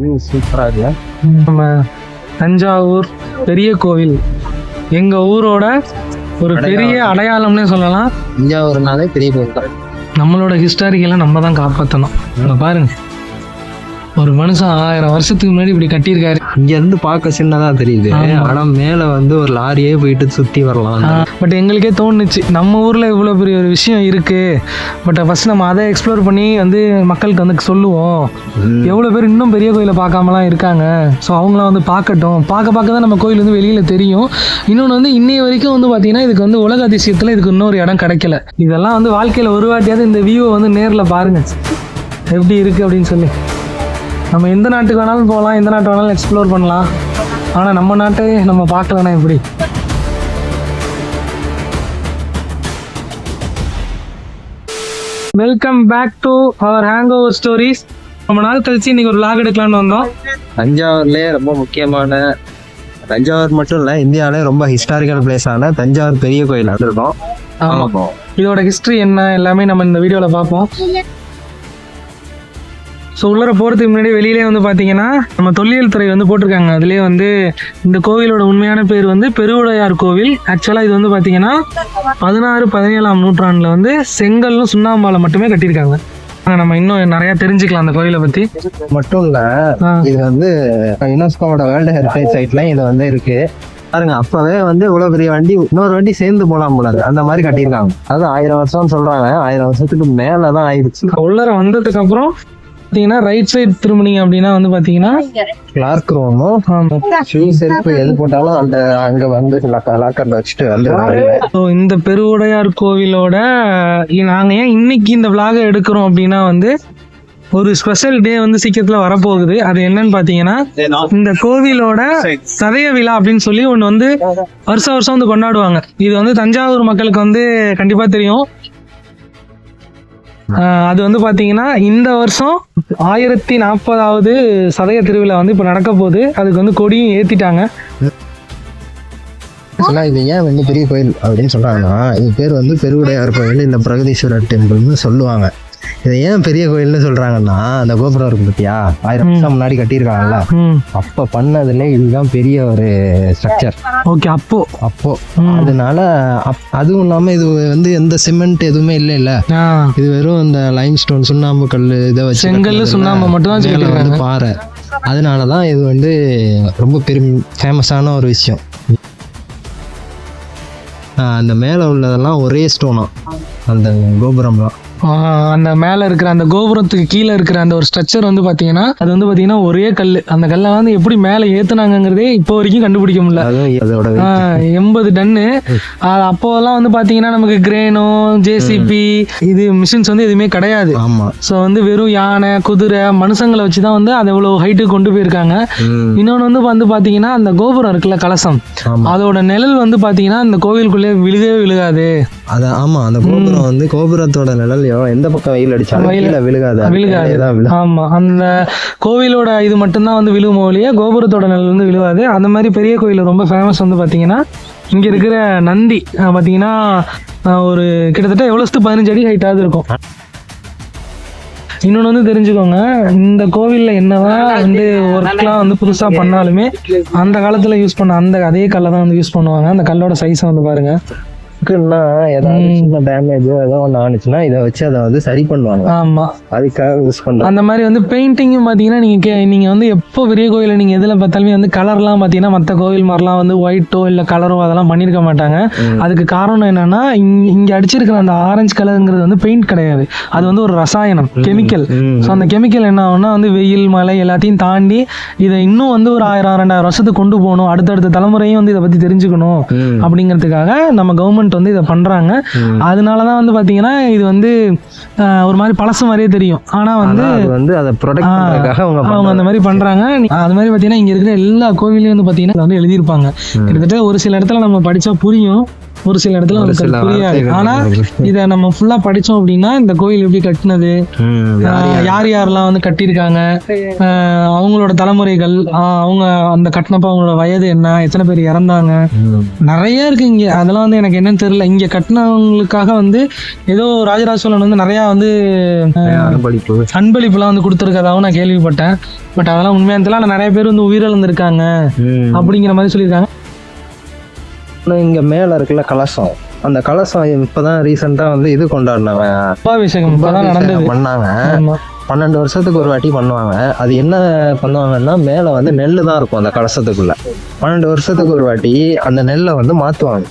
சூப்பரா இருக்கு நம்ம தஞ்சாவூர் பெரிய கோவில். எங்க ஊரோட ஒரு பெரிய அடையாளம்னே சொல்லலாம். தஞ்சாவூர்னாலே பெரிய தான். நம்மளோட ஹிஸ்டாரிக்கலை நம்ம தான் காப்பாற்றணும் பாருங்க. ஒரு மனுஷன் ஆயிரம் வருஷத்துக்கு முன்னாடி இப்படி கட்டியிருக்காரு. இங்க இருந்து பார்க்க சின்னதா தெரியுது. ஆனா மேல வந்து ஒரு லாரியே போயிட்டு சுத்தி வரலாம். பட் எங்களுக்கே தோணுச்சு. நம்ம ஊரில் இவ்வளோ பெரிய ஒரு விஷயம் இருக்கு. பட் ஃபர்ஸ்ட் நம்ம அதை எக்ஸ்ப்ளோர் பண்ணி வந்து மக்களுக்கு வந்து சொல்லுவோம். எவ்வளோ பேர் இன்னும் பெரிய கோயிலை பார்க்காமலாம் இருக்காங்க. ஸோ அவங்களாம் வந்து பார்க்கட்டும். பார்க்க பார்க்க தான் நம்ம கோயில் வந்து வெளியில் தெரியும். இன்னொன்று வந்து இன்னைய வரைக்கும் வந்து பார்த்தீங்கன்னா இதுக்கு வந்து உலக அதிசயத்தில் இதுக்கு இன்னொரு இடம் கிடைக்கல. இதெல்லாம் வந்து வாழ்க்கையில் ஒரு வாட்டியாவது இந்த வியூவை வந்து நேரில் பாருங்க. எப்படி இருக்குது அப்படின்னு சொல்லி. நம்ம எந்த நாட்டுக்கு வேணாலும் போகலாம் எந்த நாட்டு வேணாலும் எக்ஸ்ப்ளோர் பண்ணலாம். ஆனால் நம்ம நாட்டை நம்ம பார்க்கலன்னா எப்படி? Welcome back to our hangover stories ரொம்ப நாள் கழிச்சு இன்னைக்கு ஒரு vlog எடுக்கலாம்னு வந்தோம். தஞ்சாவூர்லயே ரொம்ப முக்கியமான தஞ்சாவூர் மட்டும் இல்ல இந்தியாவிலே ரொம்ப ஹிஸ்டாரிக்கல் பிளேஸ் ஆன தஞ்சாவூர் பெரிய கோயில் வந்திருக்கோம் ஆமா. ஆமா. இதோட ஹிஸ்ட்ரி என்ன எல்லாமே நம்ம இந்த வீடியோவில் பார்ப்போம். ஸோ உள்ளர போகிறதுக்கு முன்னாடி வெளியிலே வந்து பார்த்தீங்கன்னா நம்ம தொல்லியல் துறை வந்து போட்டிருக்காங்க. அதுலேயே வந்து இந்த கோவிலோட உண்மையான பேர் வந்து பெருவுடையார் கோவில். ஆக்சுவலாக இது வந்து பார்த்தீங்கன்னா பதினாறு பதினேழாம் நூற்றாண்டில் வந்து செங்கல்லும் சுண்ணாம்பால மட்டுமே கட்டியிருக்காங்க. நம்ம இன்னும் நிறையா தெரிஞ்சுக்கலாம் அந்த கோவிலை பற்றி மட்டும் இல்ல. இது வந்து யுனெஸ்கோவோட வேர்ல்டு ஹெரிட்டேஜ் சைட்ல இது வந்து இருக்கு. பாருங்க அப்பவே வந்து இவ்வளவு பெரிய வண்டி இன்னொரு வண்டி சேர்ந்து போலாம் போல. அந்த மாதிரி கட்டியிருக்காங்க. அது ஆயிரம் வருஷம் சொல்றாங்க. ஆயிரம் வருஷத்துக்கு மேலதான் ஆயிடுச்சு. உள்ளர வந்ததுக்கு அப்புறம் பார்த்தீங்கன்னா ரைட் சைடு திரும்பினீங்க அப்படின்னா வந்து பார்த்தீங்கன்னா கிளார்க் ரூமும் ஆமா. ஷூ செருப்பு எது போட்டாலும் அந்த அங்க வந்து லாக்கர்ல வச்சுட்டு வந்துருவாங்க ஸோ இந்த பெருவுடையார் கோவிலோட இ- நாங்க ஏன் இன்னைக்கு இந்த விலாக எடுக்கிறோம் அப்படின்னா வந்து ஒரு ஸ்பெஷல் டே வந்து சீக்கிரத்தில் வரப்போகுது. அது என்னன்னு பார்த்தீங்கன்னா இந்த கோவிலோட சதய விழா அப்படின்னு சொல்லி ஒன்று வந்து வருஷம் வருஷம் வந்து கொண்டாடுவாங்க. இது வந்து தஞ்சாவூர் மக்களுக்கு வந்து கண்டிப்பாக தெரியும். அது வந்து பார்த்தீங்கன்னா இந்த வருஷம் ஆயிரத்தி நாற்பதாவது சதய திருவிழா வந்து இப்போ நடக்க போகுது. அதுக்கு வந்து கொடியும் ஏற்றிட்டாங்க இது ஏன் வந்து பெரிய கோயில் அப்படின்னு சொல்றாங்கன்னா இது பேர் வந்து பெருவுடையார் கோயில் இல்ல பிரகதீஸ்வரர் டெம்பிள்னு சொல்லுவாங்க. இதை ஏன் பெரிய கோயில்னு சொல்றாங்கன்னா அந்த கோபுரம் இருக்கு பத்தியா? ஆயிரம் வருஷம் முன்னாடி கட்டியிருக்காங்கல்ல. அப்ப பண்ணதுல இதுதான் பெரிய ஒரு ஸ்ட்ரக்சர் ஓகே அப்போ. அப்போ. அதனால அதுவும் இல்லாம இது வந்து எந்த சிமெண்ட் எதுவுமே இல்லை இல்ல இது வெறும் இந்த லைம் ஸ்டோன் சுண்ணாம்பு கல் இதை வச்சு கட்டினதுல சுண்ணாம்பு மட்டும் தான். பாறை. அதனால தான் இது வந்து ரொம்ப பெரும் ஃபேமஸான ஒரு விஷயம். அந்த மேலே உள்ளதெல்லாம் ஒரே ஸ்டோனா அந்த கோபுரம்லாம். அந்த மேலே இருக்கிற அந்த கோபுரத்துக்கு கீழே இருக்கிற அந்த ஒரு ஸ்ட்ரக்சர் வந்து பார்த்தீங்கன்னா அது வந்து பார்த்தீங்கன்னா ஒரே கல் அந்த கல்லை வந்து எப்படி மேலே ஏற்றுனாங்கங்கிறதே இப்போ வரைக்கும் கண்டுபிடிக்க முடியல. எண்பது டன்னு. அப்போலாம் வந்து பார்த்தீங்கன்னா நமக்கு கிரேனோ ஜேசிபி இது மிஷின்ஸ் வந்து எதுவுமே கிடையாது. ஸோ வந்து வெறும் யானை குதிரை மனுஷங்களை வச்சு தான் வந்து அதை இவ்வளோ ஹைட்டுக்கு கொண்டு போயிருக்காங்க. ம், இன்னொன்று வந்து வந்து பார்த்தீங்கன்னா அந்த கோபுரம் இருக்குல்ல கலசம். அதோட நிழல் வந்து பார்த்தீங்கன்னா அந்த கோவிலுக்குள்ளே விழுகவே விழுகாது. அதான் ஆமா. அந்த கோபுரம் வந்து கோபுரத்தோட நிழல் எவ்வளவு- எந்த பக்கம் வெயில் அடிச்சாலும் வெயில் விழுகாது விழுகாது. ஆமா. அந்த கோவிலோட இது மட்டும்தான் வந்து விழுகும் ஒழிய கோபுரத்தோட நிழல் வந்து விழுவாது அந்த மாதிரி பெரிய கோயில் ரொம்ப ஃபேமஸ் வந்து பார்த்தீங்கன்னா இங்க இருக்கிற நந்தி. பார்த்தீங்கன்னா ஒரு கிட்டத்தட்ட எவ்வளோஸ்து பதினஞ்சு அடி ஹைட்டாவது இருக்கும். இன்னொன்று வந்து தெரிஞ்சுக்கோங்க இந்த கோவிலில் என்னதான் வந்து ஒர்க்லாம் வந்து புதுசாக பண்ணாலுமே அந்த காலத்தில் யூஸ் பண்ண அந்த அதே கல்லை தான் வந்து யூஸ் பண்ணுவாங்க. அந்த கல்லோட சைஸை வந்து பாருங்க. இருக்குன்னா ஏதாவது சின்ன டேமேஜ் ஏதோ ஒன்று ஆனிச்சுன்னா இதை வச்சு அதை வந்து சரி பண்ணுவாங்க. ஆமாம் அதுக்காக யூஸ் பண்றாங்க அந்த மாதிரி வந்து பெயிண்டிங்கும் பார்த்தீங்கன்னா நீங்கள் கே நீங்கள் வந்து எப்போ பெரிய கோயிலில் நீங்கள் எதில் பார்த்தாலுமே வந்து கலர்லாம் பார்த்தீங்கன்னா மற்ற கோவில் மாதிரிலாம் வந்து ஒயிட்டோ இல்லை கலரோ அதெல்லாம் பண்ணியிருக்க மாட்டாங்க. அதுக்கு காரணம் என்னன்னா இங்க இங்கே அடிச்சிருக்கிற அந்த ஆரஞ்சு கலருங்கிறது வந்து பெயிண்ட் கிடையாது. அது வந்து ஒரு ரசாயனம் கெமிக்கல். ஸோ அந்த கெமிக்கல் என்ன ஆகும்னா வந்து வெயில் மழை எல்லாத்தையும் தாண்டி இதை இன்னும் வந்து ஒரு ஆயிரம் ரெண்டாயிரம் வருஷத்துக்கு கொண்டு போகணும். அடுத்தடுத்த தலைமுறையும் வந்து இதை பற்றி தெரிஞ்சுக்கணும். அப்படிங்கிறதுக்காக நம்ம கவர்மெண்ட் வந்து இதை பண்ணுறாங்க ம். அதனால தான் வந்து பார்த்தீங்கன்னா இது வந்து ஒரு மாதிரி பழசு மாதிரியே தெரியும். ஆனால் வந்து ஆனா அது வந்து அதை ப்ரொடெக்ட் அவங்க அந்த மாதிரி பண்றாங்க. அது மாதிரி பார்த்தீங்கன்னா இங்க இருக்கிற எல்லா கோவிலையும் வந்து பார்த்தீங்கன்னா வந்து எழுதியிருப்பாங்க. கிட்டத்தட்ட ஒரு சில இடத்துல நம்ம படிச்சா புரியும். ஒரு சில இடத்துல நமக்கு அது புரியாது. ஆனா இதை நம்ம ஃபுல்லா படிச்சோம் அப்படின்னா இந்த கோயில் எப்படி கட்டினது? யார் யாரெல்லாம் வந்து கட்டியிருக்காங்க? அவங்களோட தலைமுறைகள் ஆஹ் அவங்க அந்த கட்டினப்ப அவங்களோட வயது என்ன? எத்தனை பேர் இறந்தாங்க. நிறைய இருக்கு இங்க. அதெல்லாம் வந்து எனக்கு என்னன்னு தெரியல. இங்க கட்டினவங்களுக்காக வந்து ஏதோ ராஜராஜ சோழன் வந்து நிறைய வந்து அன்பளிப்புலாம் வந்து கொடுத்துருக்கதாகவும் நான் கேள்விப்பட்டேன். பட் அதெல்லாம் உண்மையான தெரியல நிறைய பேர் வந்து உயிரிழந்திருக்காங்க. அப்படிங்கிற மாதிரி சொல்லியிருக்காங்க. இங்க மேல இருக்குல்ல கலசம். அந்த கலசம் இப்பதான் ரீசெண்டா வந்து இது கொண்டாடினாங்க கும்பாபிஷேகம் இப்பதான் நடந்தது. பண்ணாங்க. பன்னெண்டு வருஷத்துக்கு ஒரு வாட்டி பண்ணுவாங்க. அது என்ன பண்ணுவாங்கன்னா மேல வந்து நெல்லு தான் இருக்கும் அந்த கலசத்துக்குள்ள. பன்னெண்டு வருஷத்துக்கு ஒரு வாட்டி அந்த நெல்லை வந்து மாத்துவாங்க.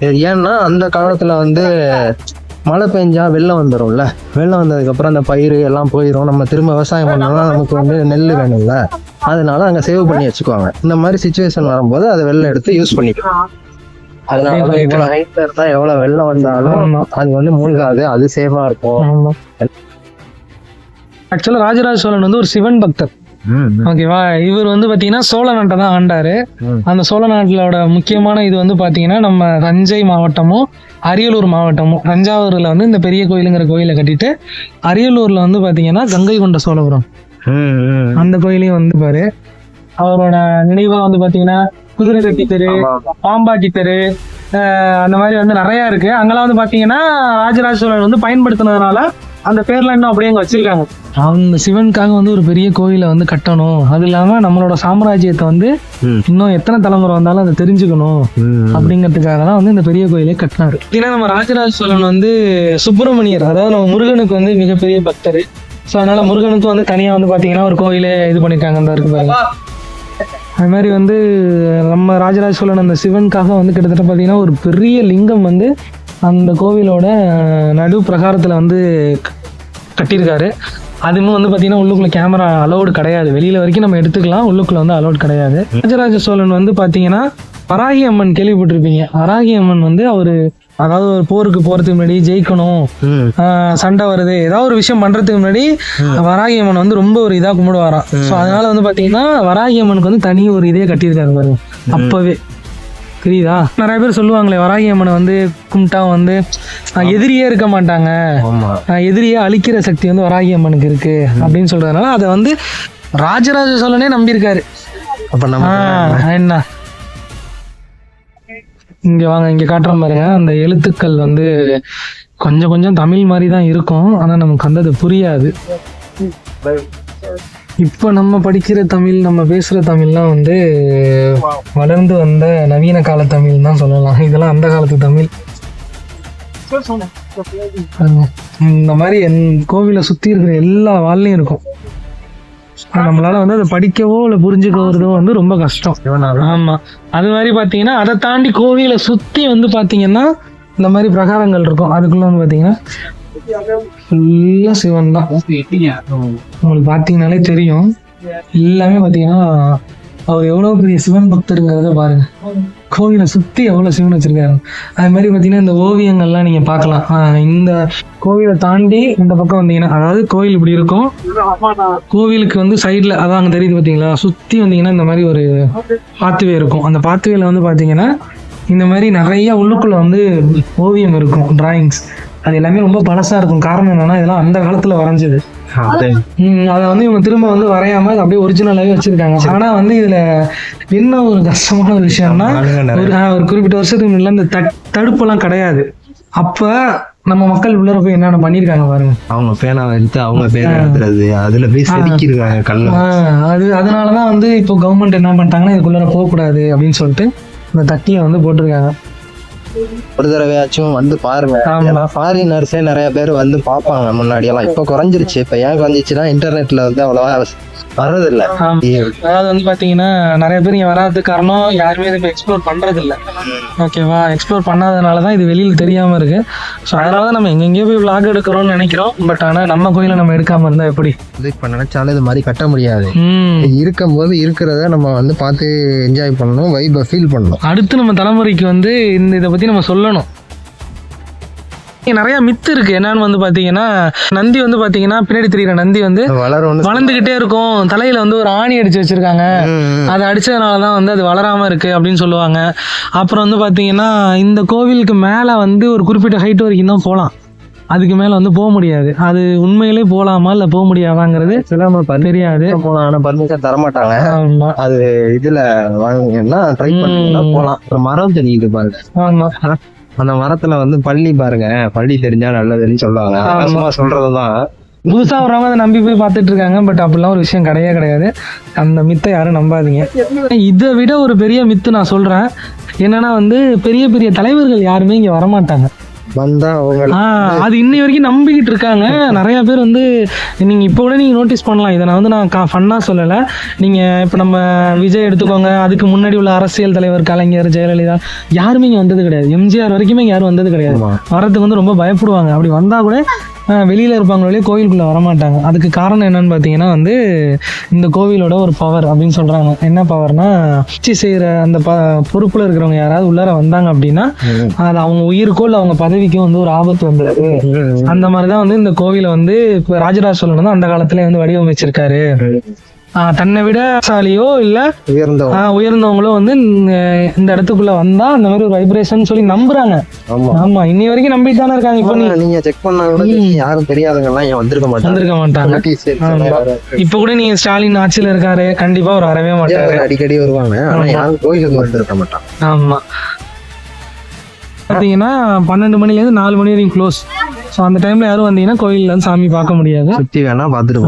இது ஏன்னா அந்த காலத்துல வந்து மழை பெஞ்சா வெள்ளம் வந்துரும்ல. வெள்ளம் வந்ததுக்கு அப்புறம் அந்த பயிர் எல்லாம் போயிடும் நம்ம திரும்ப விவசாயம் பண்ணோம்னா நமக்கு வந்து நெல் வேணும்ல. அதனால அங்க சேவ் பண்ணி வச்சுக்குவாங்க. இந்த மாதிரி சுச்சுவேஷன் வரும்போது அதை வெள்ளம் எடுத்து யூஸ் பண்ணிக்கலாம் அதனால தான் இவ்வளவு ஹைட்ல இருந்தா எவ்வளவு வெள்ளம் வந்தாலும். அது வந்து மூழ்காது அது சேஃபா இருக்கும். ஆமா. ஆக்சுவலா ராஜராஜ சோழன் வந்து ஒரு சிவன் பக்தர். ஓகேவா இவர் வந்து பாத்தீங்கன்னா சோழ நாட்டை தான் ஆண்டாரு. அந்த சோழ நாட்டிலோட முக்கியமான இது வந்து பாத்தீங்கன்னா நம்ம தஞ்சை மாவட்டமும் அரியலூர் மாவட்டமும். தஞ்சாவூர்ல வந்து இந்த பெரிய கோயிலுங்கிற கோயிலை கட்டிட்டு அரியலூர்ல வந்து பாத்தீங்கன்னா கங்கை கொண்ட சோழபுரம். அந்த கோயிலையும் வந்து பாரு. அவரோட நினைவா வந்து பாத்தீங்கன்னா குதிரை கட்டி தெரு பாம்பாட்டி தெரு அந்த மாதிரி வந்து நிறைய இருக்கு. அங்கெல்லாம் வந்து பாத்தீங்கன்னா ராஜராஜ சோழன் வந்து பயன்படுத்தினதுனால அந்த பேர்லாம் இன்னும் அப்படியே அங்க வச்சிருக்காங்க. அந்த சிவனுக்காக வந்து ஒரு பெரிய கோயிலை வந்து கட்டணும். அது இல்லாம நம்மளோட சாம்ராஜ்யத்தை வந்து. இன்னும் எத்தனை தலைமுறை வந்தாலும் அதை தெரிஞ்சுக்கணும். அப்படிங்கிறதுக்காக தான் வந்து இந்த பெரிய கோயிலே கட்டினாரு. ஏன்னா நம்ம ராஜராஜ சோழன் வந்து சுப்பிரமணியர் அதாவது நம்ம முருகனுக்கு வந்து மிகப்பெரிய பக்தர். ஸோ அதனால முருகனுக்கு வந்து தனியாக வந்து பார்த்தீங்கன்னா ஒரு கோயிலே இது பண்ணியிருக்காங்க அந்த இருக்கு பாருங்க. அது மாதிரி வந்து நம்ம ராஜராஜ சோழன் அந்த சிவனுக்காக வந்து கிட்டத்தட்ட பார்த்தீங்கன்னா ஒரு பெரிய லிங்கம் வந்து அந்த கோவிலோட நடு பிரகாரத்தில் வந்து கட்டியிருக்காரு. அதுவும் வந்து பார்த்தீங்கன்னா உள்ளுக்குள்ள கேமரா அலோடு கிடையாது. வெளியில வரைக்கும் நம்ம எடுத்துக்கலாம். உள்ளுக்குள்ள வந்து அலோடு கிடையாது. ராஜராஜ சோழன் வந்து பார்த்தீங்கன்னா வராகி அம்மன் கேள்விப்பட்டிருப்பீங்க. வராகி அம்மன் வந்து அவர் அதாவது ஒரு போருக்கு போறதுக்கு முன்னாடி ஜெயிக்கணும் சண்டை வருது ஏதாவது ஒரு விஷயம் பண்றதுக்கு முன்னாடி வராகி அம்மன் வந்து ரொம்ப ஒரு இதா கும்பிடுவாராம். ஸோ அதனால வந்து பாத்தீங்கன்னா வராகி அம்மனுக்கு வந்து தனி ஒரு இதே கட்டியிருக்காரு பாருங்க. அப்பவே. புரியுதா? நிறைய பேர் சொல்லுவாங்களே வராகி அம்மனை வந்து கும்பிட்டா வந்து எதிரியே இருக்க மாட்டாங்க. எதிரியை அழிக்கிற சக்தி வந்து வராகி அம்மனுக்கு இருக்கு அப்படின்னு சொல்றதுனால அதை வந்து ராஜராஜ சோழனே நம்பியிருக்காரு. அப்ப நம்ம என்ன? இங்க வாங்க இங்க காட்டுறேன் பாருங்க. அந்த எழுத்துக்கள் வந்து கொஞ்சம் கொஞ்சம் தமிழ் மாதிரி தான் இருக்கும். ஆனா நமக்கு வந்து அது புரியாது. இப்போ நம்ம படிக்கிற தமிழ் நம்ம பேசுற தமிழ்லாம் வந்து வளர்ந்து வந்த நவீன கால தமிழ் தான் சொல்லலாம். இதெல்லாம் அந்த காலத்து தமிழ். இந்த மாதிரி என் கோவிலை சுத்தி இருக்கிற எல்லா வாழ்லையும் இருக்கும். நம்மளால வந்து அதை படிக்கவோ இல்லை புரிஞ்சுக்கிறதோ வந்து ரொம்ப கஷ்டம். ஆமா. அது மாதிரி பாத்தீங்கன்னா அதை தாண்டி கோவிலை சுத்தி வந்து பாத்தீங்கன்னா இந்த மாதிரி பிரகாரங்கள் இருக்கும். அதுக்குள்ள வந்து பாத்தீங்கன்னா ஃபுல்லா சிவன் தான். உங்களுக்கு பாத்தீங்கன்னாலே தெரியும். எல்லாமே பாத்தீங்கன்னா அவர் எவ்வளவு பெரிய சிவன் பக்தருங்கிறத பாருங்க. கோவிலை சுற்றி எவ்வளோ சிவன் வச்சுருக்காரு. அது மாதிரி பார்த்தீங்கன்னா இந்த ஓவியங்கள்லாம் நீங்கள் பார்க்கலாம். இந்த கோவிலை தாண்டி இந்த பக்கம் வந்தீங்கன்னா அதாவது கோவில் இப்படி இருக்கும். கோவிலுக்கு வந்து சைடில் அதான் அங்கே தெரியுது பார்த்தீங்களா? சுற்றி வந்தீங்கன்னா இந்த மாதிரி ஒரு பாத்துவே இருக்கும். அந்த பாத்துவேல வந்து பார்த்தீங்கன்னா இந்த மாதிரி நிறைய உள்ளுக்குள்ளே வந்து ஓவியம் இருக்கும் டிராயிங்ஸ் அது எல்லாமே ரொம்ப பழசாக இருக்கும். காரணம் என்னென்னா இதெல்லாம் அந்த காலத்தில் வரைஞ்சது. அதை வந்து இவங்க திரும்ப வந்து வரையாம அதை அப்படியே ஒரிஜினலாகவே வச்சிருக்காங்க. ஆனா வந்து இதுல என்ன ஒரு கஷ்டமான ஒரு விஷயம்னா ஒரு குறிப்பிட்ட வருஷத்துக்கு முன்னாடி இந்த தட்- தடுப்பெல்லாம் கிடையாது. அப்ப நம்ம மக்கள் உள்ளர போய் என்னென்ன பண்ணியிருக்காங்க பாருங்க. அவங்க பேனாவை எடுத்து அவங்க பேரை எழுதுறது அதுல போய் செதுக்கிருக்காங்க கல்ல அது அதனால தான் வந்து இப்போ கவர்மெண்ட் என்ன பண்ணிட்டாங்கன்னா இதுக்குள்ளார போகக்கூடாது அப்படின்னு சொல்லிட்டு இந்த தட்டியை வந்து போட்டிருக்காங்க. ஒரு தடவையாச்சும் வந்து பாருங்க. ஃபாரினர்ஸே நிறைய பேர் வந்து பார்ப்பாங்க முன்னாடி எல்லாம் இப்போ குறைஞ்சிருச்சு. இப்போ ஏன் குறைஞ்சிச்சுன்னா இன்டர்நெட்ல வந்து அவ்வளவா வர்றதில்ல. ஆமா. அதாவது வந்து பாத்தீங்கன்னா நிறைய பேர் இங்க வராததுக்கு காரணம் யாருமே இதை எக்ஸ்ப்ளோர் பண்றது இல்ல ஓகேவா எக்ஸ்ப்ளோர் பண்ணாதனால தான் இது வெளியில தெரியாம இருக்கு. ஸோ அதனால தான் நம்ம எங்கெங்கேயோ போய் vlog எடுக்கிறோம்னு நினைக்கிறோம். பட் ஆனா நம்ம கோயிலை நம்ம எடுக்காம இருந்தா எப்படி? இது இப்போ நினைச்சாலும் இது மாதிரி கட்ட முடியாது. இருக்கும்போது இருக்கிறத நம்ம வந்து பார்த்து என்ஜாய் பண்ணணும் வைபை ஃபீல் பண்ணணும். அடுத்து நம்ம தலைமுறைக்கு வந்து இந்த இதை பத்தி நம்ம சொல்லணும். நிறைய மித்து இருக்கு. என்னன்னு வந்து பாத்தீங்கன்னா நந்தி வந்து பாத்தீங்கன்னா பின்னாடி தெரியுற நந்தி வந்து வளர்ந்துகிட்டே இருக்கும். தலையில வந்து ஒரு ஆணி அடிச்சு வச்சிருக்காங்க. அது அடிச்சதுனால தான் வந்து அது வளராம இருக்கு அப்படின்னு சொல்லுவாங்க. அப்புறம் வந்து பாத்தீங்கன்னா இந்த கோவிலுக்கு மேல வந்து ஒரு குறிப்பிட்ட ஹைட் வரைக்கும் தான் போகலாம் அதுக்கு மேல வந்து போக முடியாது. அது உண்மையிலே போகலாமா இல்ல போக முடியாதாங்கிறது சில தெரியாது. போலாம் ஆனா பர்மிஷன் தர மாட்டாங்க ஆமா. அது இதுல வாங்குனீங்கன்னா ட்ரை பண்ணீங்கன்னா ம். போலாம். அப்புறம் மரம் தெரியுது பாருங்க. ஆமா. அந்த மரத்துல வந்து பள்ளி பாருங்க. பள்ளி தெரிஞ்சா நல்லதுன்னு சொல்லுவாங்க. சொல்றதுதான். புதுசா வரவங்க அதை நம்பி போய் பார்த்துட்டு இருக்காங்க பட் அப்படிலாம் ஒரு விஷயம் கிடையவே கிடையாது. அந்த மித்தை யாரும் நம்பாதீங்க. இதை விட ஒரு பெரிய மித்து நான் சொல்றேன். என்னன்னா வந்து பெரிய பெரிய தலைவர்கள் யாருமே இங்க வரமாட்டாங்க. வந்தா அவங்க அது இன்னை வரைக்கும் நம்பிக்கிட்டு இருக்காங்க. நிறைய பேர் வந்து நீங்க இப்போ கூட நீங்க நோட்டீஸ் பண்ணலாம். இதை நான் வந்து நான் ஃபன்னா சொல்லலை. நீங்க இப்போ நம்ம விஜய் எடுத்துக்கோங்க. அதுக்கு முன்னாடி உள்ள அரசியல் தலைவர் கலைஞர் ஜெயலலிதா யாருமே இங்க வந்தது கிடையாது. எம்ஜிஆர் வரைக்குமே யாரும் வந்தது கிடையாது. வரதுக்கு வந்து ரொம்ப பயப்படுவாங்க. அப்படி வந்தா கூட வெளியில இருப்பாங்களே கோயிலுக்குள்ள வரமாட்டாங்க. அதுக்கு காரணம் என்னன்னு பார்த்தீங்கன்னா வந்து இந்த கோவிலோட ஒரு பவர் அப்படின்னு சொல்றாங்க. என்ன பவர்னா ஆட்சி செய்யற அந்த ப பொறுப்புல இருக்கிறவங்க யாராவது உள்ளார வந்தாங்க அப்படின்னா அது அவங்க உயிருக்கோ இல்லை அவங்க பதவிக்கோ வந்து ஒரு ஆபத்து வந்துருக்கு அந்த மாதிரி தான் வந்து இந்த கோவிலை வந்து இப்போ ராஜராஜ சோழன் வந்து அந்த காலத்துல வந்து வடிவமைச்சிருக்காரு. தன்னை விட சாலியோ இல்லை உயர்ந்தவங்க உயர்ந்தவங்களோ வந்து இந்த இடத்துக்குள்ள வந்தா அந்த மாதிரி ஒரு வைப்ரேஷன் சொல்லி நம்புறாங்க. ஆமா. இன்னி வரைக்கும் நம்பிட்டு தானே இருக்காங்க இப்போ நீங்க செக் பண்ணா கூட யாரும் தெரியாதவங்க எல்லாம் வந்திருக்க மாட்டாங்க. வந்திருக்க இப்போ கூட நீங்க ஸ்டாலின் ஆட்சியில இருக்காரு கண்டிப்பா ஒரு வரவே மாட்டாரு. அடிக்கடி வருவாங்க. ஆனா. யாரும் கோயிலுக்கு வந்திருக்க மாட்டாங்க. ஆமா. பார்த்தீங்கன்னா பன்னெண்டு மணிலேருந்து நாலு மணி வரைக்கும் க்ளோஸ் ஸோ அந்த டைம்ல யாரும் வந்தீங்கன்னா கோயில்ல வந்து சாமி பார்க்க முடியாது. சுத்தி வேணா பாத்துட்டு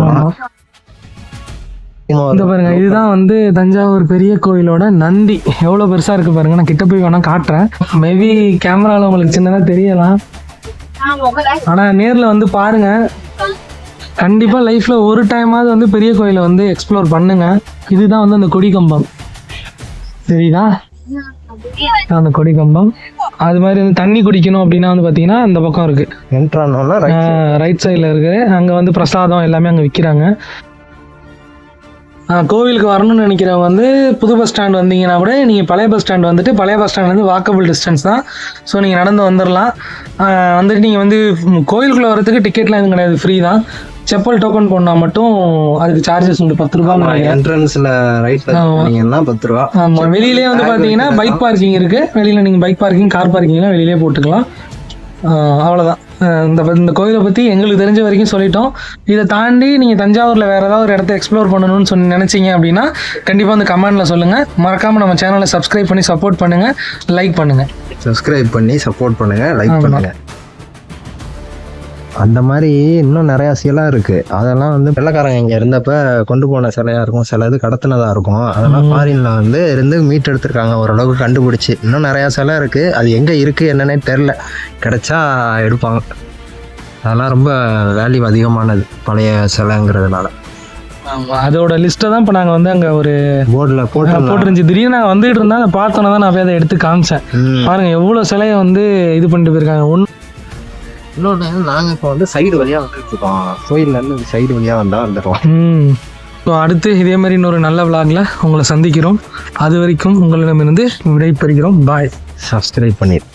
போலாம் இந்த பாருங்க இதுதான் வந்து தஞ்சாவூர் பெரிய கோயிலோட நந்தி. எவ்வளவு பெருசா இருக்கு பாருங்க. நான் கிட்ட போய் வேணா காட்டுறேன். மேபி கேமரால உங்களுக்கு சின்னதா தெரியலாம். ஆனா நேர்ல வந்து பாருங்க. கண்டிப்பா லைஃப்ல ஒரு டைமாவது வந்து பெரிய கோயிலை வந்து எக்ஸ்ப்ளோர் பண்ணுங்க. இதுதான் வந்து அந்த கொடி கம்பம் இதான் அந்த கொடி கம்பம் அது மாதிரி வந்து தண்ணி குடிக்கணும் அப்படின்னா வந்து பாத்தீங்கன்னா அந்த பக்கம் இருக்கு. ரைட் சைடில் இருக்கு. அங்கே வந்து பிரசாதம் எல்லாமே அங்கே விற்கிறாங்க கோவிலுக்கு வரணும்னு நினைக்கிறவங்க வந்து புது பஸ் ஸ்டாண்ட் வந்தீங்கன்னா கூட நீங்கள் பழைய பஸ் ஸ்டாண்ட் வந்துட்டு பழைய பஸ் ஸ்டாண்ட்லேருந்து வாக்கபிள் டிஸ்டன்ஸ் தான். ஸோ நீங்கள் நடந்து வந்துடலாம் வந்துட்டு நீங்கள் வந்து ம், கோயிலுக்குள்ளே வரதுக்கு டிக்கெட்லாம் எதுவும் கிடையாது. ஃப்ரீ தான். செப்பல் டோக்கன் போடனா மட்டும் அதுக்கு சார்ஜஸ் உண்டு. பத்து ரூபா என்ட்ரன்ஸ்ல ரைட். பண்ணீங்கன்னா பத்து ரூபா? ஆமாம் வெளியிலே வந்து பார்த்தீங்கன்னா பைக் பார்க்கிங் இருக்குது வெளியில் நீங்கள் பைக் பார்க்கிங் கார் பார்க்கிங்லாம் வெளியிலே போட்டுக்கலாம். ஆஹ் இந்த இந்த கோயிலை பற்றி எங்களுக்கு தெரிஞ்ச வரைக்கும் சொல்லிட்டோம். இதை தாண்டி நீங்கள் தஞ்சாவூரில் வேறு ஏதாவது ஒரு இடத்த எக்ஸ்ப்ளோர் பண்ணணும்னு சொல்லி நினச்சிங்க அப்படின்னா கண்டிப்பாக வந்து கமெண்ட்டில் சொல்லுங்கள் மறக்காமல் நம்ம சேனலை சப்ஸ்கிரைப் பண்ணி சப்போர்ட் பண்ணுங்கள் லைக் பண்ணுங்கள் சப்ஸ்கிரைப் பண்ணி சப்போர்ட் பண்ணுங்க லைக் ஆமா. அந்த மாதிரி இன்னும் நிறைய சிலை இருக்கு. அதெல்லாம் வந்து வெள்ளக்காரங்க இங்க இருந்தப்ப கொண்டு போன சிலையா இருக்கும். சில இது கடத்தினதா இருக்கும். அதெல்லாம் ஃபாரின்ல வந்து இருந்து மீட் எடுத்திருக்காங்க. ஓரளவுக்கு கண்டுபிடிச்சு. இன்னும் நிறைய சிலை இருக்கு. அது எங்க இருக்கு என்னன்னே தெரில கிடைச்சா எடுப்பாங்க. அதெல்லாம் ரொம்ப வேல்யூ அதிகமானது பழைய சிலைங்கிறதுனால. அதோட லிஸ்ட்டை தான் இப்போ நாங்கள் வந்து அங்கே ஒரு போர்டில் போட்டு போட்டுருந்துச்சு. திடீர்னு நாங்கள் வந்துட்டு இருந்தா அதை பார்த்தோன்னே தான் நான் போய் அதை எடுத்து காமிச்சேன். பாருங்க எவ்வளோ சிலையை வந்து இது பண்ணிட்டு போயிருக்காங்க. ஒன்று இன்னொன்று நாங்கள் இப்போ வந்து சைடு வழியாக வந்துட்டு இருக்கோம் கோயில்ல இருந்து சைடு வழியாக வந்தால் வந்துடுவோம் ம். ஸோ அடுத்து இதே மாதிரி இன்னொரு நல்ல விளாகில் உங்களை சந்திக்கிறோம். அது வரைக்கும் உங்களிடமிருந்து விடைபெறுகிறோம். பாய் சப்ஸ்கிரைப் பண்ணிடு